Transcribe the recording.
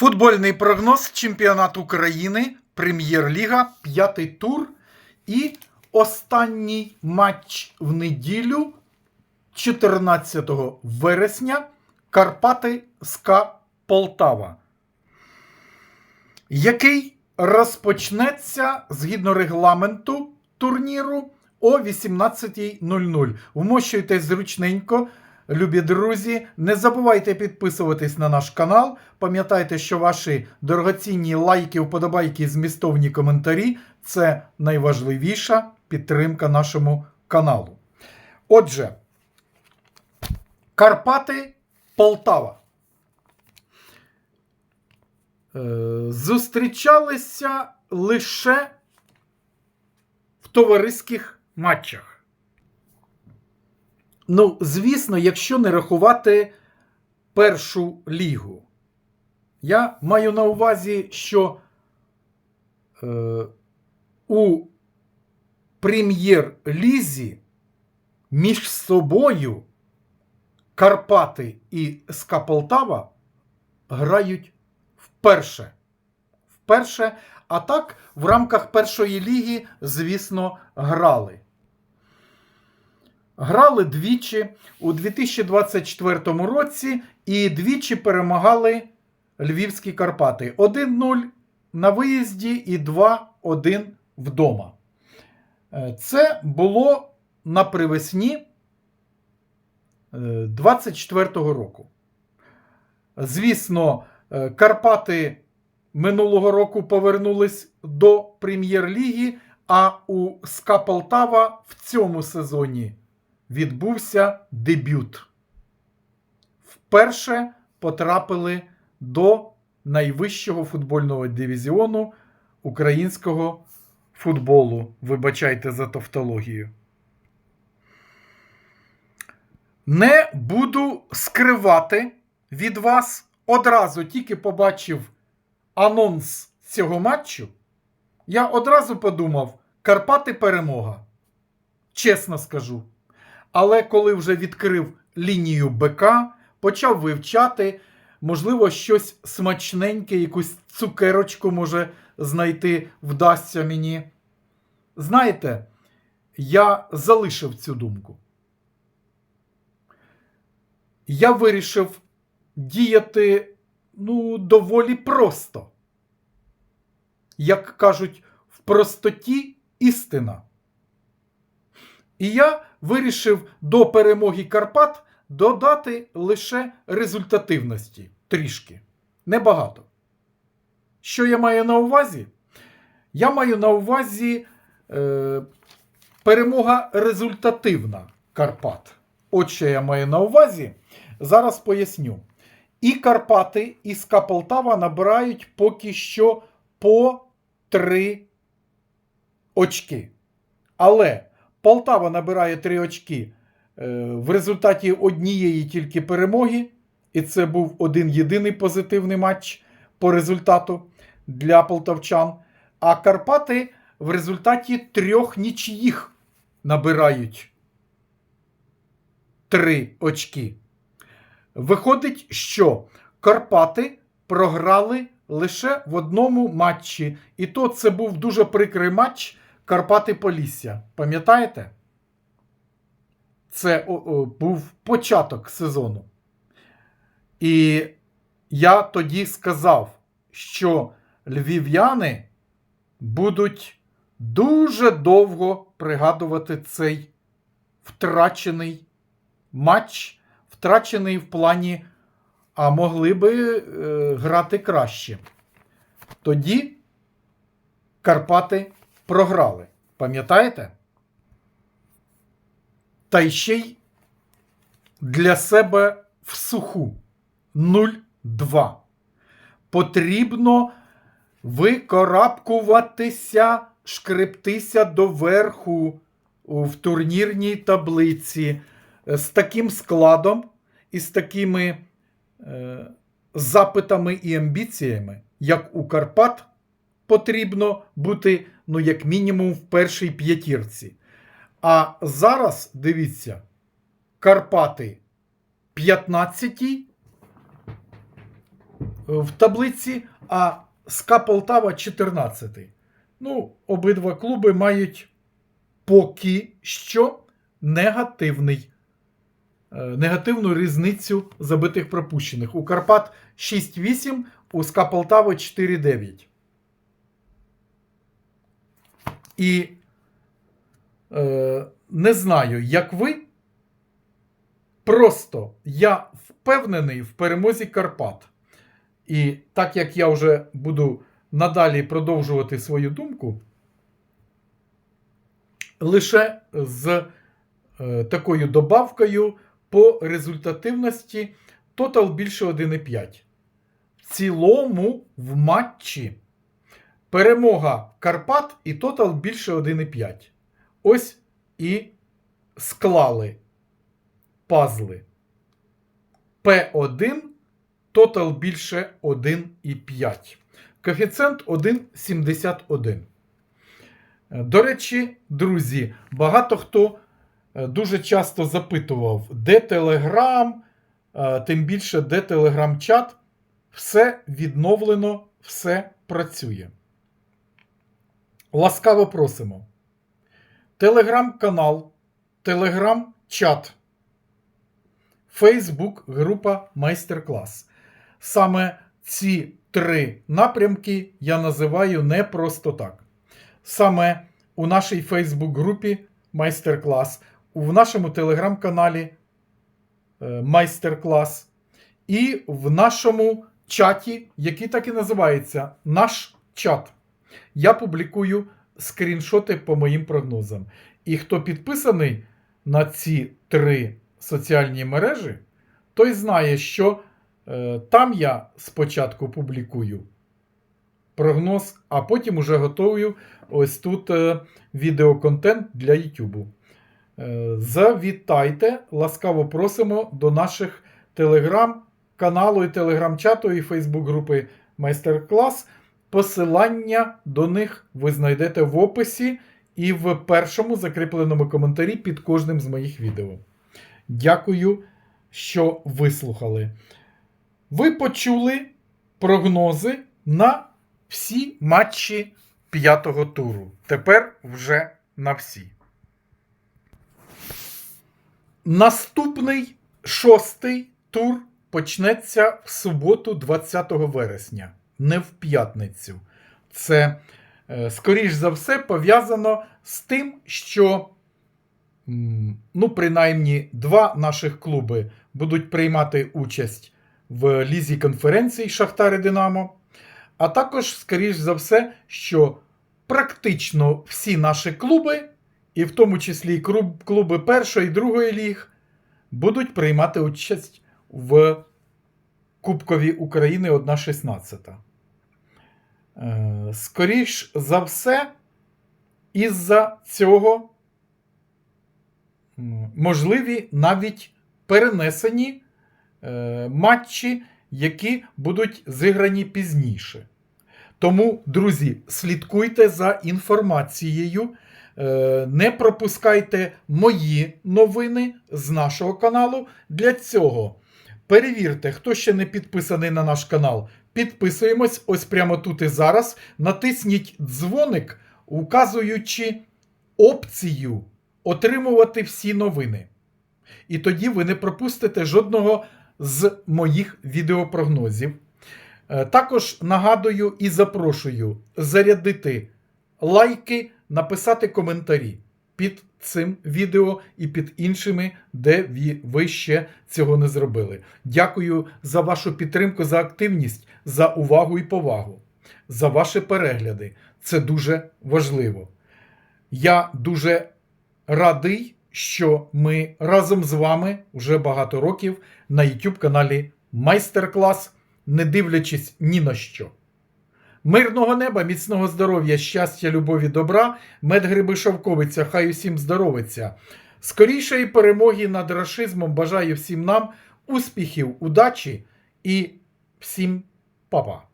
Футбольний прогноз чемпіонат України, Прем'єр-ліга, п'ятий тур і останній матч в неділю 14 вересня Карпати СКА Полтава, який розпочнеться згідно регламенту турніру о 18.00. Вмощуйтесь зручненько. Любі друзі, не забувайте підписуватись на наш канал. Пам'ятайте, що ваші дорогоцінні лайки, вподобайки, змістовні коментарі це найважливіша підтримка нашому каналу. Отже, Карпати Полтава. Е, Зустрічалися лише в товариських матчах. Ну, звісно, якщо не рахувати першу лігу. Я маю на увазі, що е, у прем'єр-лізі між собою Карпати і СКА Полтава грають вперше. Вперше. А так, в рамках першої ліги, звісно, грали. Грали двічі у 2024 році і двічі перемагали Львівські Карпати. 1-0 на виїзді і 2-1 вдома. Е, Це було на привесні 24-го року. Звісно, е, Карпати минулого року повернулись до прем'єр-ліги, а у СКА Полтава в цьому сезоні відбувся дебют. Вперше потрапили до найвищого футбольного дивізіону українського футболу. Вибачайте за тавтологію. Не буду скривати від вас одразу тільки побачив анонс цього матчу. Я одразу подумав: Карпати перемога. Чесно скажу. Але коли вже відкрив лінію БК, почав вивчати, можливо, щось смачненьке, якусь цукерочку може знайти вдасться мені. Знаєте, я залишив цю думку. Я вирішив діяти ну, доволі просто. Як кажуть, в простоті істина. І я вирішив до перемоги Карпат додати лише результативності трішки. Небагато. Що я маю на увазі? Я маю на увазі е, перемога результативна Карпат. От що я маю на увазі. Зараз поясню. І Карпати, і СКА Полтава набирають поки що по 3 очки. Але Полтава набирає 3 очки е, в результаті однієї тільки перемоги. І це був один єдиний позитивний матч по результату для полтавчан. А Карпати в результаті трьох нічиїх набирають 3 очки. Виходить, що Карпати програли лише в одному матчі. І то це був дуже прикрий матч Карпати Полісся. Пам'ятаєте? Це о, о, був початок сезону. І я тоді сказав, що львів'яни будуть дуже довго пригадувати цей втрачений матч, втрачений в плані, а могли би е, грати краще. Тоді Карпати програли. Пам'ятаєте? Та ще й для себе в суху 0-2. Потрібно викорабкуватися, шкрептися доверху в турнірній таблиці з таким складом і з такими е, запитами і амбіціями, як у Карпат, потрібно бути, ну, як мінімум, в першій п'ятірці. А зараз дивіться, Карпати 15, в таблиці, а СКА Полтава 14. Ну, обидва клуби мають поки що негативний, е, негативну різницю забитих пропущених. У Карпат 6-8, у СКА Полтава 4-9. І е, не знаю, як ви. Просто я впевнений в перемозі Карпат. І так як я вже буду надалі продовжувати свою думку, лише з е, такою добавкою по результативності тотал більше 1,5. В цілому в матчі перемога Карпат і тотал більше 1,5. Ось і склали пазли. P1 тотал більше 1,5. Коефіцієнт 1,71. До речі, друзі, багато хто е, дуже часто запитував, де Телеграм, е, тим більше де Телеграм-чат. Все відновлено, все працює. Ласкаво просимо. Телеграм-канал, Телеграм-чат. Фейсбук група майстер-клас. Саме ці три напрямки я називаю не просто так. Саме у нашій Фейсбук групі майстер-клас, у нашому телеграм-каналі е, майстер-клас і в нашому чаті, який так і називається Наш чат. Я публікую скріншоти по моїм прогнозам. І хто підписаний на ці три соціальні мережі, той знає, що е, там я спочатку публікую прогноз, а потім уже готую ось тут е, відеоконтент для YouTube. Е, завітайте, ласкаво просимо до наших телеграм-каналу і телеграм-чату і Фейсбук-групи майстер-клас. Посилання до них ви знайдете в описі і в першому закріпленому коментарі під кожним з моїх відео. Дякую, що вислухали. Ви почули прогнози на всі матчі п'ятого туру. Тепер вже на всі. Наступний шостий тур почнеться в суботу, 20 вересня, не в п'ятницю. Це, е, скоріш за все, пов'язано з тим, що ну, принаймні два наших клуби будуть приймати участь в лізі конференцій Шахтар і Динамо. А також, скоріш за все, що практично всі наші клуби, і в тому числі клуби першої і другої ліг, будуть приймати участь в Кубкові України 1-16. Е, Скоріш за все, із-за цього можливі навіть перенесені е, матчі, які будуть зіграні пізніше. Тому, друзі, слідкуйте за інформацією, е, не пропускайте мої новини з нашого каналу. Для цього перевірте, хто ще не підписаний на наш канал. Підписуємось ось прямо тут і зараз. Натисніть дзвоник, указуючи опцію отримувати всі новини. І тоді ви не пропустите жодного з моїх відеопрогнозів. Е, Також нагадую і запрошую зарядити лайки, написати коментарі під цим відео і під іншими, де ви ще цього не зробили. Дякую за вашу підтримку, за активність, за увагу і повагу, за ваші перегляди. Це дуже важливо. Я дуже радий, що ми разом з вами вже багато років на YouTube каналі Майстер-клас, не дивлячись ні на що. Мирного неба, міцного здоров'я, щастя, любові, добра, медгриби шовковиця, хай усім здоровиться. Скорішої перемоги над рашизмом бажаю всім нам успіхів, удачі і всім па-па.